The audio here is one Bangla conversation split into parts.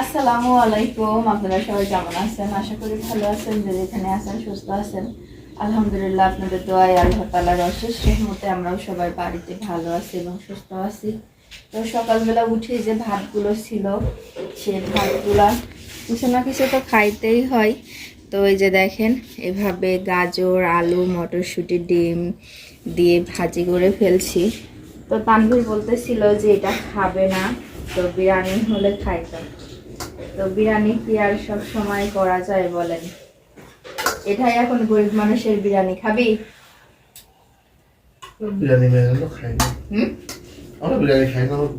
আসসালামু আলাইকুম, আপনারা সবাই কেমন আছেন? আশা করি ভালো আছেন, যে যেখানে আছেন, সুস্থ আছেন। আলহামদুলিল্লাহ, আপনাদের দোয়ায় আল্লাহ তালার অশেষ রহমতে আমরাও সবাই বাড়িতে ভালো আছি এবং সুস্থ আছি। তো সকালবেলা উঠে যে ভাতগুলো ছিল, সে ভাতগুলা কিছু না কিছু তো খাইতেই হয়। তো এই যে দেখেন এভাবে গাজর আলু মটরশুঁটি ডিম দিয়ে ভাজি করে ফেলছি। তো তানভীর বলতেছিল যে এটা খাবে না তো বিরিয়ানি হলে খাইতাম তো। বিরিয়ানি কি আর সব সময় করা যায় বলেন? এটাই এখন গরিব মানুষের বিরিয়ানি খাবি? বিরিয়ানি খাই না। হুম? আমরা বিরিয়ানি খাই না আমরা-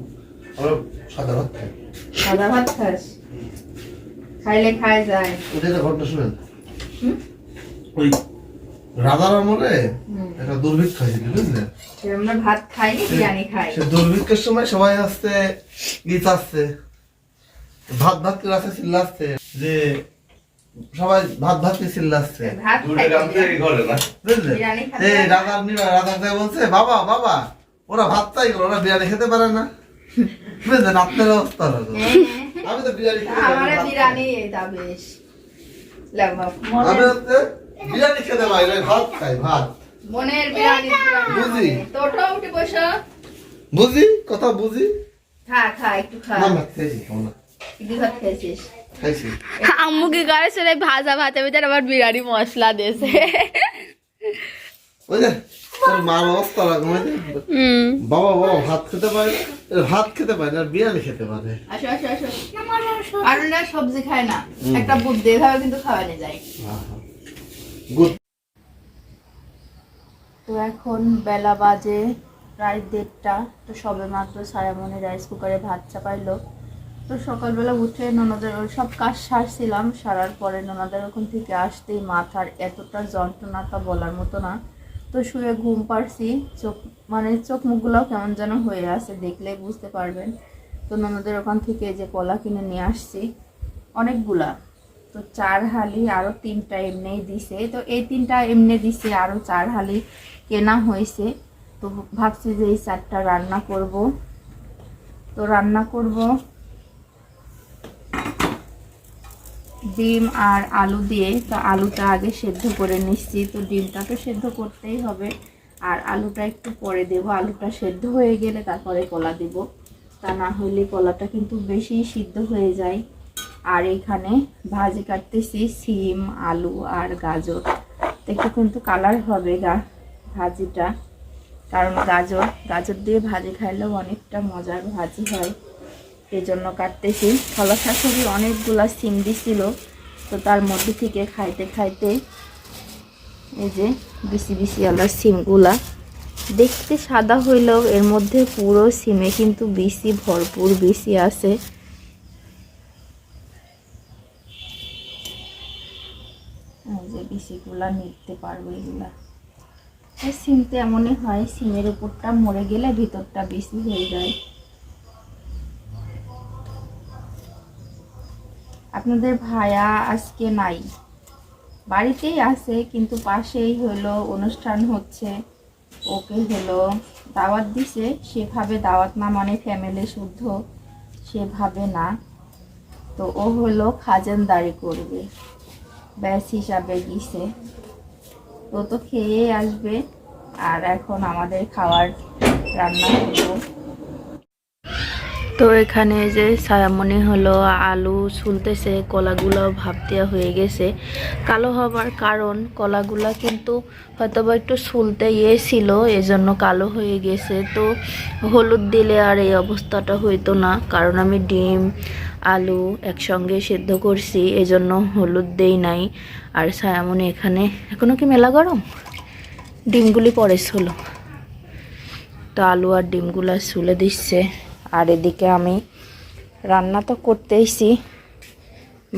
আমরা সাদা ভাত খাই। সাদা ভাত খাস? খাইলে খায় যায়। একটা ঘটনা শুনেন? ওই রাজার আমলে একটা দুর্ভিক্ষ হয়েছিল বুঝলেন? আমরা ভাত খাই বিরিয়ানি খাই। সে দুর্ভিক্ষের সময় সবাই আসছে গীত আসছে ভাত ভাত করে আসছে চিল্লাচ্ছে যে সবাই ভাত ভাত করে চিল্লাচ্ছে বুঝলেন? রাজার দেয় বলছে বাবা বাবা ওরা ভাত চাই ওরা বিরিয়ানি খেতে পারে না। বুঝলেন আপনার অবস্থা হলো। আমি তো বিরিয়ানি খেতে পারি না, আমার বিরিয়ানি এটা বেশ। আমি হচ্ছে বিরিয়ানি খেতে পারি ভাত খাই ভাত। মনের বিরিয়ানি বুঝি। তোটা উঠে বসো। বুঝি? কথা বুঝি? খা খা একটু খা। না ভাত খাইছি খাব ভাত খেয়েছিস। খাইছি। আম্মু কি করে? সেটাই ভাজা ভাতের ভিতরে আবার বিরিয়ানি মশলা দিয়েছে। ওই যে তোর মার অবস্থা লাগবে বাবা বাবা ভাত খেতে পারে ভাত খেতে পারে না বিরিয়ানি খেতে পারে। আসো আসো আসো। আর না সবজি খায় না। একটা বুদ্ধি এভাবে কিন্তু খাওয়ানো যায়। তো এখন বেলা বাজে প্রায় দেড়টা তো সবে মাত্র সারামনে রাইস কুকারে ভাত চাপাইলো। তো সকালবেলা উঠে ননদের ওই সব কাজ সারছিলাম সারার পরে ননদের ওখান থেকে আসতেই মাথার এতটা যন্ত্রণা তা বলার মতো না। তো শুয়ে ঘুম পারছি চোখ মানে চোখ মুখগুলোও কেমন যেন হয়ে আছে দেখলে বুঝতে পারবেন। তো ননদের ওখান থেকে যে কলা কিনে নিয়ে আসছি। অনেকগুলা। তো চার হালি আরও তিনটা এমনি দিছে। তো এই তিনটা এমনি দিছে আরও চার হালি কেনা হয়েছে। তো ভাবছি যে এই চারটা রান্না করব। তো রান্না করব। ডিম আর আলু দিয়ে, তো আলুটা আগে সেদ্ধ করে নিচ্ছি। তো ডিমটা তো সেদ্ধ করতেই হবে। আর আলুটা একটু পরে দেব। আলুটা সেদ্ধ হয়ে গেলে তারপরে কলা দেব। তা না হলে কলাটা কিন্তু বেশি সিদ্ধ হয়ে যায়। আর এখানে ভাজি কাটতেছি সিম, আলু আর গাজর। একটু কিন্তু কালার হবে গা ভাজিটা। কারণ গাজর গাজর দিয়ে ভাজি খাইলেও অনেকটা মজার ভাজি হয়। এই জন্য কাটতেছি। ফলা শাশুড়ি অনেকগুলা সিম দিছিল, তো তার মধ্যে থেকে খাইতে খাইতে এই যে বিসি বিসি আলা সিমগুলা। দেখতে সাদা হইলেও এর মধ্যে পুরো সিমে কিন্তু বিসি, ভরপুর বিসি আছে। এই যে বিসিগুলা নিতে পারব এগুলা। এই সিমতে এমনই হয়, সিমের উপরটা মরে গেলে ভিতরটা বেশি হয়ে যায়। আপনাদের ভায়া আজকে নাই। বাড়িতেই আছে, কিন্তু পাশেই হলো অনুষ্ঠান হচ্ছে। ওকে হলো দাওয়াত দিছে, সেভাবে দাওয়াত না মানে ফ্যামিলি শুদ্ধ, সেভাবে না। তো ও হলো খাজানদারি করবে, ব্যাস হিসাবে গিয়েছে ও তো খেয়ে আসবে, আর এখন আমাদের খাওয়ার রান্না করব তো এখানে যে ছায়ামনি হলো, আলু ছুলতেছে কলাগুলো ভাপ দেওয়া হয়ে গেছে। কালো হবার কারণ, কলাগুলা কিন্তু হয়তো বা একটু ছুলতে ইয়ে ছিল, এজন্য কালো হয়ে গেছে। তো হলুদ দিলে আর এই অবস্থাটা হইতো না, কারণ আমি ডিম, আলু একসঙ্গে সেদ্ধ করছি, এজন্য হলুদ দেই নাই। আর সায়ামনি এখানে, এখনও কি মেলা গরম? ডিমগুলি পরে হলো তো আলু আর ডিমগুলো ছুলে দিচ্ছে। আর এদিকে আমি রান্না তো করতেইছি,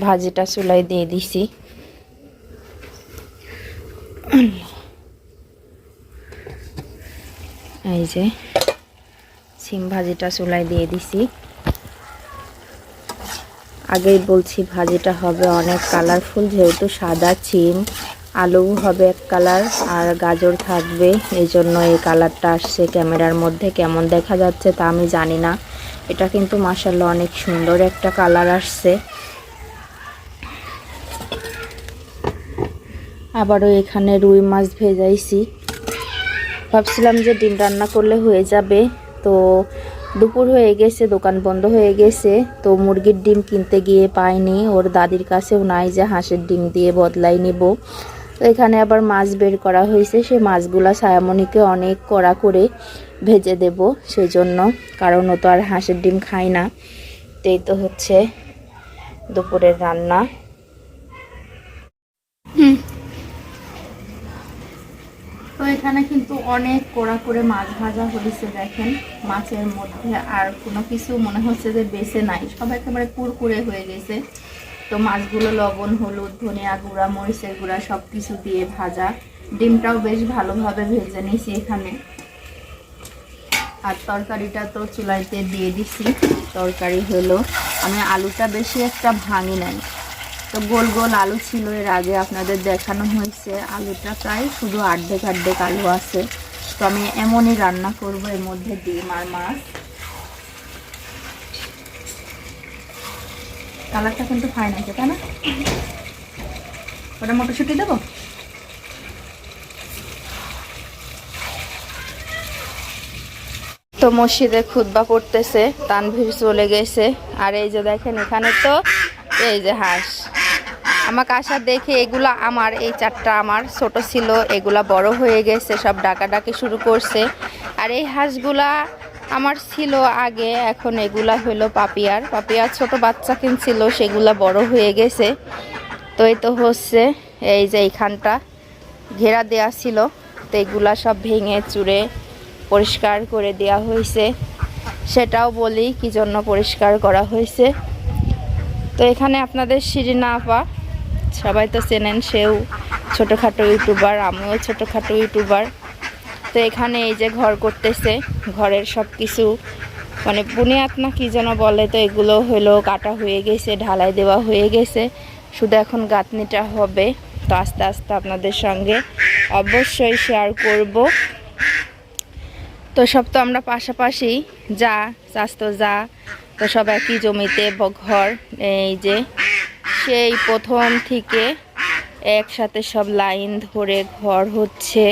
ভাজিটা চুলাই দিয়ে দিছি। এই যে, সিম ভাজিটা চুলাই দিয়ে দিছি। আগেই বলছি ভাজিটা হবে অনেক কালারফুল, যেহেতু সাদা সিম। আলু হবে এক কালার আর গাজর থাকবে। এই জন্য এই কালারটা আসছে ক্যামেরার মধ্যে। কেমন দেখা যাচ্ছে তা আমি জানি না। এটা কিন্তু মাসাল্লাহ অনেক সুন্দর একটা কালার আসছে। আবারও এখানে রুই মাছ ভেজাইছি। ভাবছিলাম যে ডিম রান্না করলে হয়ে যাবে। তো দুপুর হয়ে গেছে, দোকান বন্ধ হয়ে গেছে। তো মুরগির ডিম কিনতে গিয়ে পাইনি। ওর দাদির কাছেও নাই যে হাঁসের ডিম দিয়ে বদলাই নিব। এখানে আবার মাছ বের করা হয়েছে। সেই মাছগুলা ছায়ামণিকে অনেক কড়া করে ভেজে দেব সেজন্য, কারণ ও তো আর হাঁসের ডিম খায় না। এই তো হচ্ছে দুপুরের রান্না। তো এখানে কিন্তু অনেক কড়া করে মাছ ভাজা হয়েছে, দেখেন। মাছের মধ্যে আর কোনো কিছু মনে হচ্ছে যে বেছে নাই। সব একেবারে কুরকুরে হয়ে গেছে। তো মাছগুলো লবণ, হলুদ, ধনিয়া গুঁড়া, মরিচের গুঁড়া সব কিছু দিয়ে ভাজা। ডিমটাও বেশ ভালোভাবে ভেজে নিয়েছি এখানে। আর তরকারিটা তো চুলাইতে দিয়ে দিছি। তরকারি হলো, আমি আলুটা বেশি একটা ভাঙি নাই। তো গোল গোল আলু ছিল, এর আগে আপনাদের দেখানো হয়েছে। আলুটা প্রায় শুধু আর্ধেক আর্ধেক আলু আছে। তো আমি এমনই রান্না করব এর মধ্যে ডিম আর মাছ। কালারটা কিন্তু ফাইন আছে, তাই না? ওটা মটরশুটি দেবো? তো মসজিদে খুদবা পড়তেছে, তানভীর চলে গেছে। আর এই যে দেখেন এখানে তো, এই যে হাঁস। আমাকে আসা দেখে এগুলা আমার, এই চারটা আমার, ছোট ছিল, এগুলা বড় হয়ে গেছে, সব ডাকাডাকি শুরু করছে। আর এই হাঁসগুলা আমার ছিল আগে, এখন এগুলা হলো পাপিয়ার। পাপিয়ার ছোট বাচ্চা কিনছিল, সেগুলা বড় হয়ে গেছে। তো এই তো হচ্ছে, এই যে এইখানটা ঘেরা দেয়া ছিল। তো এগুলা সব ভেঙে চুরে পরিষ্কার করে দেয়া হয়েছে। সেটাও বলি কি জন্য পরিষ্কার করা হয়েছে। তো এখানে আপনাদের শিরিনা আপা, সবাই তো চেনেন, সেও ছোটোখাটো ইউটিউবার, আমিও ছোটোখাটো ইউটিউবার। তো এখানে এই যে ঘর করতেছে, ঘরের সব কিছু মানে বুনিয়াদ না কি যেন বলে, তো এগুলো হলো কাটা হয়ে গেছে, ঢালাই দেওয়া হয়ে গেছে। শুধু এখন গাঁথনিটা হবে, তো আস্তে আস্তে আপনাদের সঙ্গে অবশ্যই শেয়ার করব। তো সব তো আমরা পাশাপাশি, যা স্বাস্থ্য যা, তো সব একই জমিতে ঘর, এই যে সেই প্রথম থেকে একসাথে সব লাইন ধরে ঘর হচ্ছে।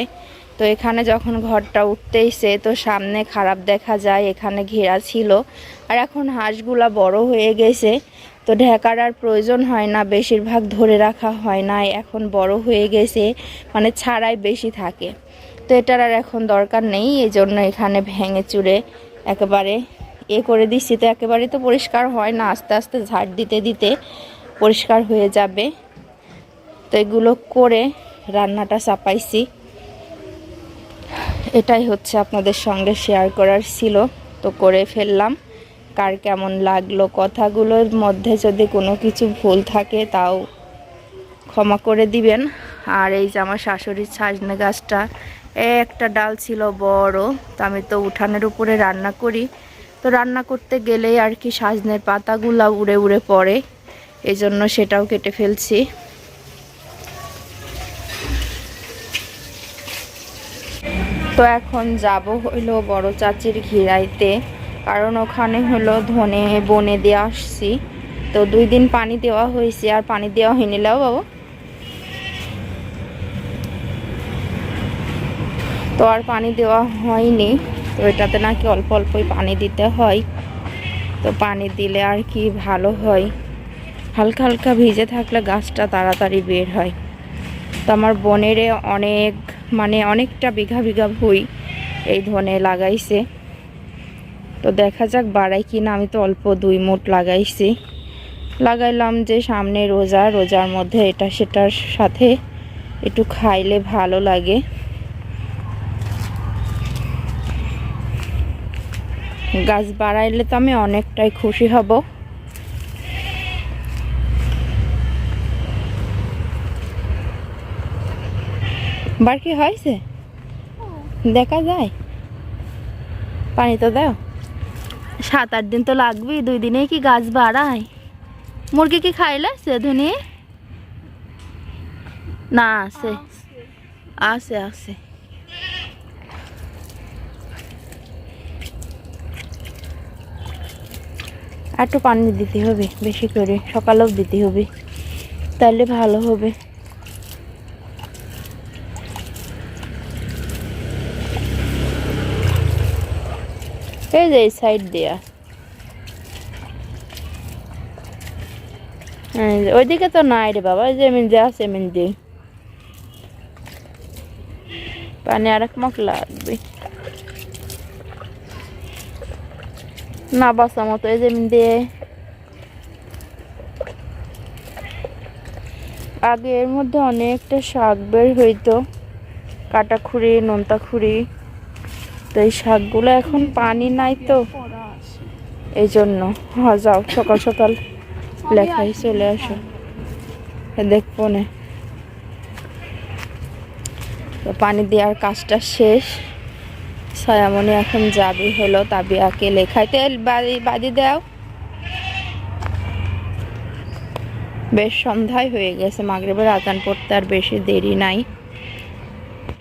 তো এখানে যখন ঘরটা উঠতেইছে তো সামনে খারাপ দেখা যায়, এখানে ঘেরা ছিল। আর এখন হাঁসগুলা বড় হয়ে গেছে, তো ঢেকার আর প্রয়োজন হয় না, বেশিরভাগ ধরে রাখা হয় না। এখন বড় হয়ে গেছে মানে ছাড়াই বেশি থাকে। তো এটার আর এখন দরকার নেই এই জন্য এখানে ভেঙে চুরে একেবারে এ করে দিচ্ছি। তো একেবারে তো পরিষ্কার হয় না, আস্তে আস্তে ঝাড় দিতে দিতে পরিষ্কার হয়ে যাবে। তো এগুলো করে রান্নাটা চাপাইছি। এটাই হচ্ছে আপনাদের সঙ্গে শেয়ার করার ছিল। তো করে ফেললাম। কার কেমন লাগল কথাগুলোর মধ্যে যদি কোনো কিছু ভুল থাকে তাও ক্ষমা করে দিবেন। আর এই যে আমার শাশুড়ির ছাজনে গাছটা একটা ডাল ছিল বড়, তো আমি তো উঠানের উপরে রান্না করি। তো রান্না করতে গেলেই আর কি সাজনের পাতাগুলা উড়ে উড়ে পড়ে। এই জন্য সেটাও কেটে ফেলছি। তো এখন যাব হইল বড় চাচির ঘিরাইতে। কারণ ওখানে হলো ধনে বনে দিয়ে আসছি। তো দুই দিন পানি দেওয়া হয়েছে, আর পানি দেওয়া হয়নি। লাও বাবু। তো আর পানি দেওয়া হয়নি। তো এটাতে নাকি অল্প অল্পই পানি দিতে হয়। তো পানি দিলে আর কি ভালো হয়। হালকা হালকা ভিজে থাকলে গাছটা তাড়াতাড়ি বের হয়। তো আমার বোনেরে অনেক মানে অনেকটা বিঘা বিঘা ভুই এই ধনে লাগাইছে। তো দেখা যাক বাড়াই কি না আমি তো অল্প দুই মুঠ লাগাইছি। লাগাইলাম যে সামনে রোজা, রোজার মধ্যে এটা সেটার সাথে একটু খাইলে ভালো লাগে। গাছ বাড়াইলে তো আমি অনেকটাই খুশি হব। বার কি হয়েছে? দেখা যায়। পানি তো দাও। সাত আট দিন তো লাগবেই, দুই দিনে কি গাছ বাড়ায়? মুরগি কি খাইলে সে ধুনি? না, আছে। আছে আছে। একটু পানি দিতে হবে, বেশি করে। সকালেও দিতে হবে। তাহলে ভালো হবে। এই যে এই সাইড দেয়া। ওইদিকে তো নাই রে বাবা এই যে এমনি যে আছে এমনি যে পানি আর এক মক লাগবে। না বাসা মতো, এই যে এমনি দিয়ে। আগে এর মধ্যে অনেকটা শাক বের হইতো। কাটা খুঁড়ি নোনতা খুঁড়ি তো এই শাকগুলো এখন পানি নাই তো। এই জন্য হ্যাঁ যাও, সকাল সকাল লেখায় চলে আসো। দেখব না পানি দেওয়ার কাজটা শেষ। ছায়ামণি এখন যাবি হলো তাবিয়াকে লেখায় তেল বাদি বাদি দাও। বেশ সন্ধ্যায় হয়ে গেছে, মাগরিবের আজান পড়তে আর বেশি দেরি নাই।